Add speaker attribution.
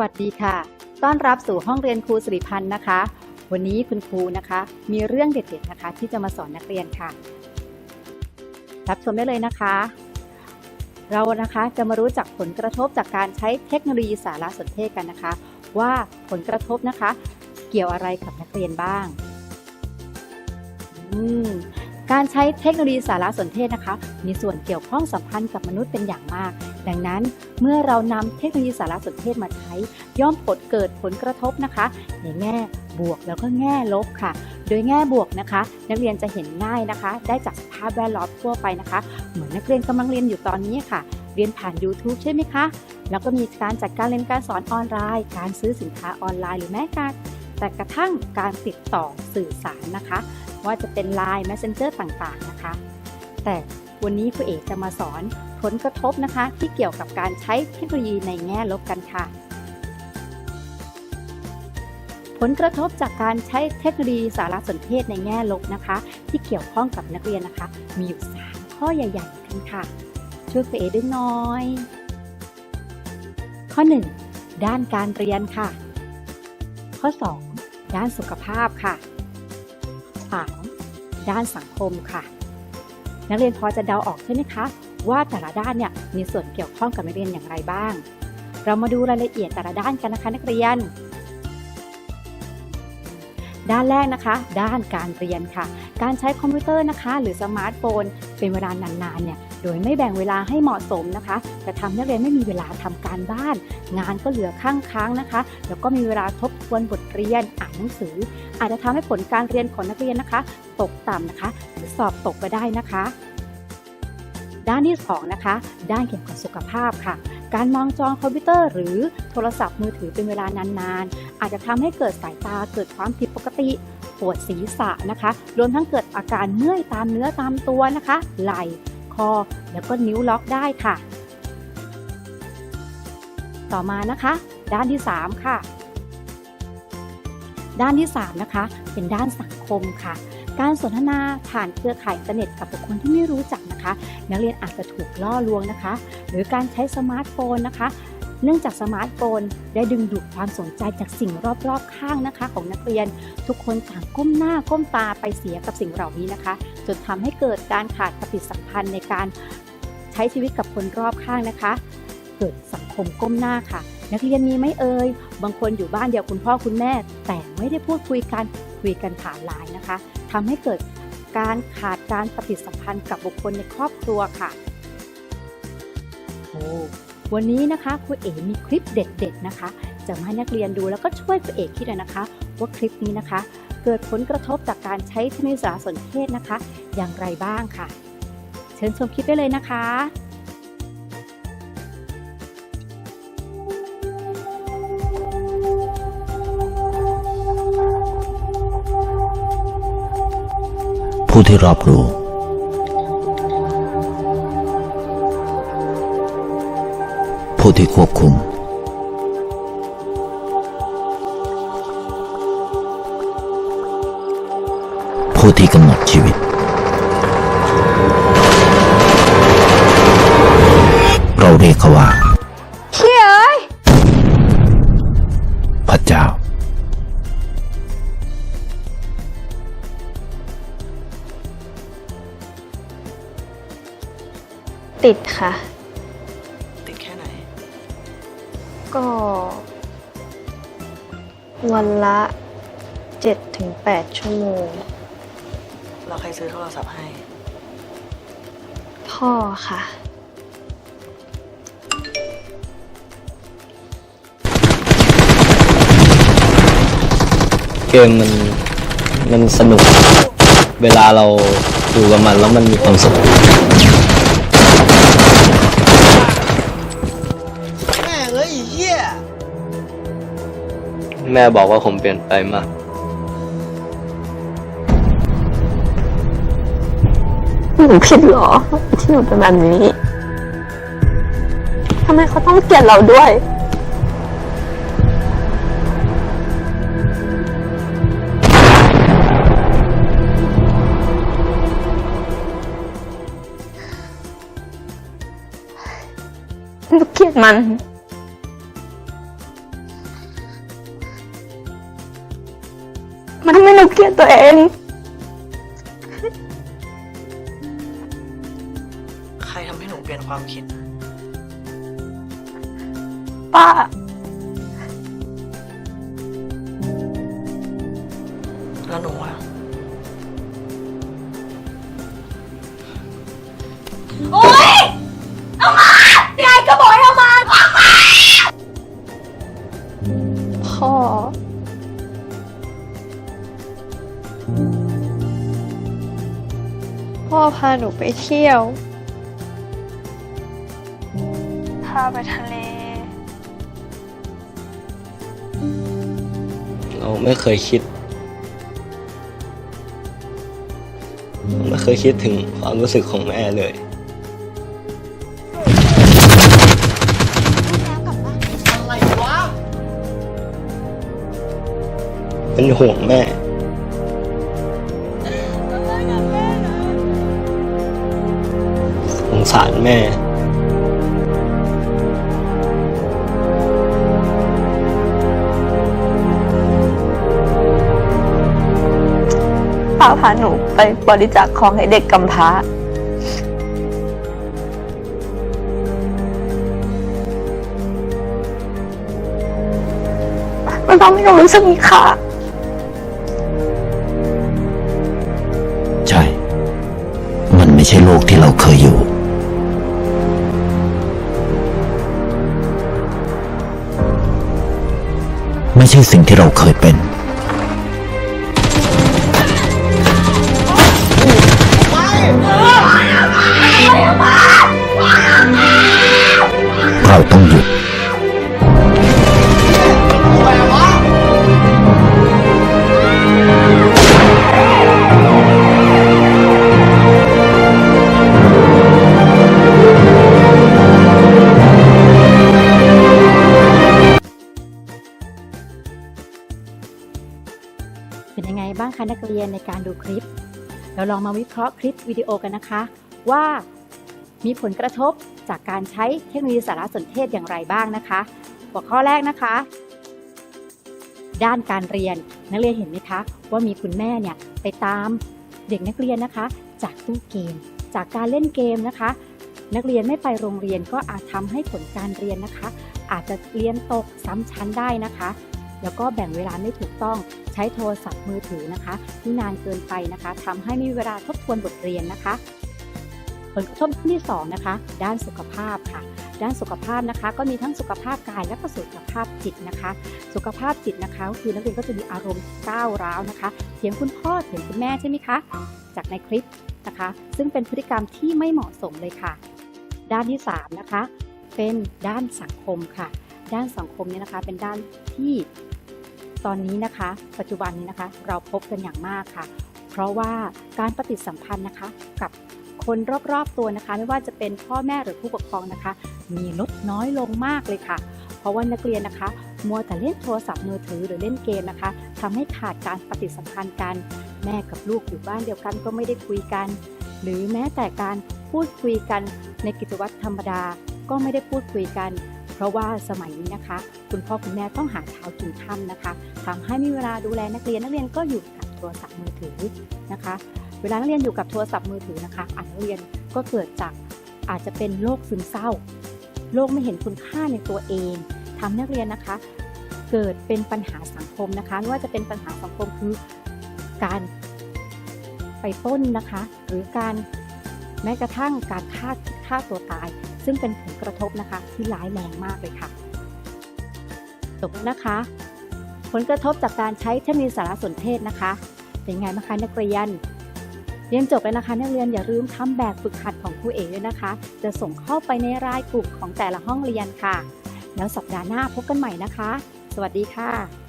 Speaker 1: สวัสดีค่ะ ต้อนรับสู่ห้องเรียนครูสิริพันธ์นะคะ วันนี้คุณครูนะคะ มีเรื่องเด็ดๆนะคะ ที่จะมาสอนนักเรียนค่ะ รับชมได้เลยนะคะ เรานะคะจะมารู้จักผลกระทบจากการใช้เทคโนโลยีสารสนเทศกันนะคะ ว่าผลกระทบนะคะ เกี่ยวอะไรกับนักเรียนบ้างการใช้เทคโนโลยีสารสนเทศนะคะ มีส่วนเกี่ยวข้องสัมพันธ์กับมนุษย์เป็นอย่างมาก ดังนั้น เมื่อเรานำเทคโนโลยีสารสนเทศมาใช้ ย่อมผลเกิดผลกระทบนะคะ ในแง่บวกแล้วก็แง่ลบค่ะ โดยแง่บวกนะคะ นักเรียนจะเห็นง่ายนะคะ ได้จากสภาพแวดล้อมทั่วไปนะคะ เหมือนนักเรียนกำลังเรียนอยู่ตอนนี้ค่ะ เรียนผ่าน YouTube ใช่ไหมคะ แล้วก็มีการจัดการเรียนการสอนออนไลน์ การซื้อสินค้าออนไลน์หรือแม้การแต่กระทั่งการติดต่อสื่อสารนะคะ ว่าจะเป็น Line Messenger ต่างๆนะคะ แต่ วันนี้ครูเอกจะมาสอนผลกระทบนะคะ ที่เกี่ยวกับการใช้เทคโนโลยีในแง่ลบกันค่ะ ผลกระทบจากการใช้เทคโนโลยีสารสนเทศในแง่ลบนะคะ ที่เกี่ยวข้องกับนักเรียนนะคะ มีอยู่3ข้อใหญ่ๆกันค่ะ ช่วยครูเอกด้วยน้อย ข้อ 1 ด้านการเรียนค่ะ ข้อ 2 ด้านสุขภาพค่ะ 3. ด้านสังคมค่ะ นักเรียนพอจะเดาออกใช่ไหมคะ ว่าแต่ละด้านเนี่ยมีส่วนเกี่ยวข้องกับนักเรียนอย่างไรบ้าง เรามาดูรายละเอียดแต่ละด้านกันนะคะ นักเรียน ด้านแรกนะคะ ด้านการเรียนค่ะ การใช้คอมพิวเตอร์นะคะ หรือสมาร์ทโฟนเป็นเวลานานๆเนี่ย โดยไม่แบ่งเวลาให้เหมาะสมนะคะ จะทำให้นักเรียนไม่มีเวลาทำการบ้าน งานก็เหลือข้างค้างนะคะ แล้วก็มีเวลาทบทวนบทเรียนอ่านหนังสือ อาจจะทำให้ผลการเรียนของนักเรียนนะคะ ตกต่ำนะคะหรือสอบตกก็ได้นะคะ ด้านที่สองนะคะด้านเกี่ยวกับสุขภาพค่ะการมองจอคอมพิวเตอร์หรือโทรศัพท์มือถือเป็นเวลานานๆ อาจจะทำให้เกิดสายตาเกิดความผิดปกติ ปวดศีรษะนะคะ รวมทั้งเกิดอาการเมื่อยตามเนื้อตามตัวนะคะ ไหล่ อ แล้วก็นิ้วล็อกได้ค่ะ ต่อมานะคะ ด้านที่ 3 ค่ะ ด้านที่ 3 นะคะ เป็นด้านสังคมค่ะการสนทนาผ่านเครือข่ายอินเทอร์เน็ตกับบุคคลที่ไม่รู้จักนะคะ นักเรียนอาจจะถูกล่อลวงนะคะ หรือการใช้สมาร์ทโฟนนะคะ เนื่องจากสมาร์ทโฟนได้ดึงดูดความสนใจจากสิ่งรอบๆข้างนะคะ ของนักเรียน ทุกคนต่างก้มหน้าก้มตาไปเสียกับสิ่งเหล่านี้นะคะ จนทำให้เกิดการขาดปฏิสัมพันธ์ในการใช้ชีวิตกับคนรอบข้างนะคะ เกิดสังคมก้มหน้าค่ะ นักเรียนมีไหมเอ่ยบางคนอยู่บ้านเดียวคุณพ่อคุณแม่ แต่ไม่ได้พูดคุยกันคุยกันผ่านไลน์นะคะทำให้เกิดการขาดการปฏิสัมพันธ์กับบุคคลในครอบครัวค่ะโอ้ วันนี้นะคะครูเอ๋มีคลิปเด็ดๆนะคะ จะมาให้นักเรียนดูแล้วก็ช่วยครูเอ๋คิดหน่อยนะคะ ว่าคลิปนี้นะคะ เกิดผลกระทบจากการใช้เทคโนโลยีสารสนเทศนะคะ อย่างไรบ้างค่ะ เชิญชมคลิปได้เลยนะคะ
Speaker 2: ผู้ที่รอบรู้ ที่ควบคุม ผู้ที่กำหนดชีวิต เราเรียกเขาว่า
Speaker 3: เชี่ยเอ้ย
Speaker 2: พระเจ้า
Speaker 3: ติดค่ะ ก็ วันละ7-8ชั่วโมง
Speaker 4: เราใครซื้อโทรศัพท์ให้
Speaker 3: พ่อค่ะ
Speaker 5: เกมมันมันสนุก เวลาเราดูกับมันแล้วมันมีความสุข
Speaker 4: แม่
Speaker 5: บอกว่าผมเปลี่ยนไปมาก
Speaker 3: หนูผิดเหรอ ที่หนูเป็นแบบนี้ทำไมเขาต้องเกลียดเราด้วย หนูเกลียดมัน เกลียดตัวเอง
Speaker 4: ใครทำให้หนูเปลี่ยนความคิด
Speaker 3: ป้า
Speaker 4: แล้วหนูอะ
Speaker 3: พ่อ นูไปเที่ยว พาไปทะเล
Speaker 5: เราไม่เคยคิดเราไม่เคยคิดถึงความรู้สึกของแม่เลย
Speaker 4: อะไรวะ
Speaker 5: เป็นห่วงแม่ สงสารแม่
Speaker 3: ป้าพาหนูไปบริจาคของให้เด็กกำพร้า มันทำให้หนูรู้สึกมีค่า
Speaker 2: ใช่ มันไม่ใช่โลกที่เราเคยอยู่ ช่สิ่งที่เราเคยเป็น เราต้องหยุด
Speaker 1: คะนักเรียนในการดูคลิป เราลองมาวิเคราะห์คลิปวิดีโอกันนะคะ ว่ามีผลกระทบจากการใช้เทคโนโลยีสารสนเทศอย่างไรบ้างนะคะหัวข้อแรกนะคะ ด้านการเรียนนักเรียนเห็นไหมคะ ว่ามีคุณแม่เนี่ยไปตามเด็กนักเรียนนะคะ จากตู้เกม จากการเล่นเกมนะคะ นักเรียนไม่ไปโรงเรียนก็อาจทำให้ผลการเรียนนะคะ อาจจะเรียนตกซ้ำชั้นได้นะคะ แล้วก็แบ่งเวลาไม่ถูกต้อง ช้โทรศัพท์มือถือนะคะที่นานเกินไปนะคะทำให้ไม่มีเวลาทบทวนบทเรียนนะคะ ผลกระทบที่สองนะคะ ด้านสุขภาพค่ะด้านสุขภาพนะคะก็มีทั้งสุขภาพกายและก็สุขภาพจิตนะคะ สุขภาพจิตนะคะคือนักเรียนก็จะมีอารมณ์ก้าวร้าวนะคะเถียงคุณพ่อเถียงคุณแม่ใช่ไหมคะ จากในคลิปนะคะ ซึ่งเป็นพฤติกรรมที่ไม่เหมาะสมเลยค่ะ ด้านที่สามนะคะเป็นด้านสังคมค่ะ ด้านสังคมเนี่ยนะคะเป็นด้านที่ ตอนนี้นะคะ ปัจจุบันนี้นะคะ เราพบกันอย่างมากค่ะ เพราะว่าการปฏิสัมพันธ์นะคะ กับคนรอบๆตัวนะคะ ไม่ว่าจะเป็นพ่อแม่หรือผู้ปกครองนะคะ มีลดน้อยลงมากเลยค่ะ เพราะว่านักเรียนนะคะ มัวแต่เล่นโทรศัพท์มือถือหรือเล่นเกมนะคะทำให้ขาดการปฏิสัมพันธ์กัน แม่กับลูกอยู่บ้านเดียวกันก็ไม่ได้คุยกัน หรือแม้แต่การพูดคุยกันในกิจวัตรธรรมดาก็ไม่ได้พูดคุยกัน เพราะว่าสมัยนี้นะคะ คุณพ่อคุณแม่ต้องหาเช้ากินค่ำนะคะทำให้มีเวลาดูแลนักเรียนนักเรียนก็อยู่กับโทรศัพท์มือถือนะคะ เวลานักเรียนอยู่กับโทรศัพท์มือถือนะคะอาจนักเรียนก็เกิดจากอาจจะเป็นโรคซึมเศร้าโรคไม่เห็นคุณค่าในตัวเองทำให้นักเรียนนะคะ เกิดเป็นปัญหาสังคมนะคะไม่ว่าจะเป็นปัญหาสังคมคือการไปปล้นนะคะ หรือการแม้กระทั่งการฆ่าฆ่าตัวตาย ซึ่งเป็นผลกระทบนะคะที่ร้ายแรงมากเลยค่ะจบแล้วนะคะ ผลกระทบจากการใช้เทคโนโลยีสารสนเทศนะคะ เป็นไงบ้างคะนักเรียน เรียนจบแล้วนะคะ นักเรียนอย่าลืมทำแบบฝึกหัดของครูเอ๋ด้วยนะคะ จะส่งเข้าไปในรายกลุ่มของแต่ละห้องเรียนค่ะ แล้วสัปดาห์หน้าพบกันใหม่นะคะ สวัสดีค่ะ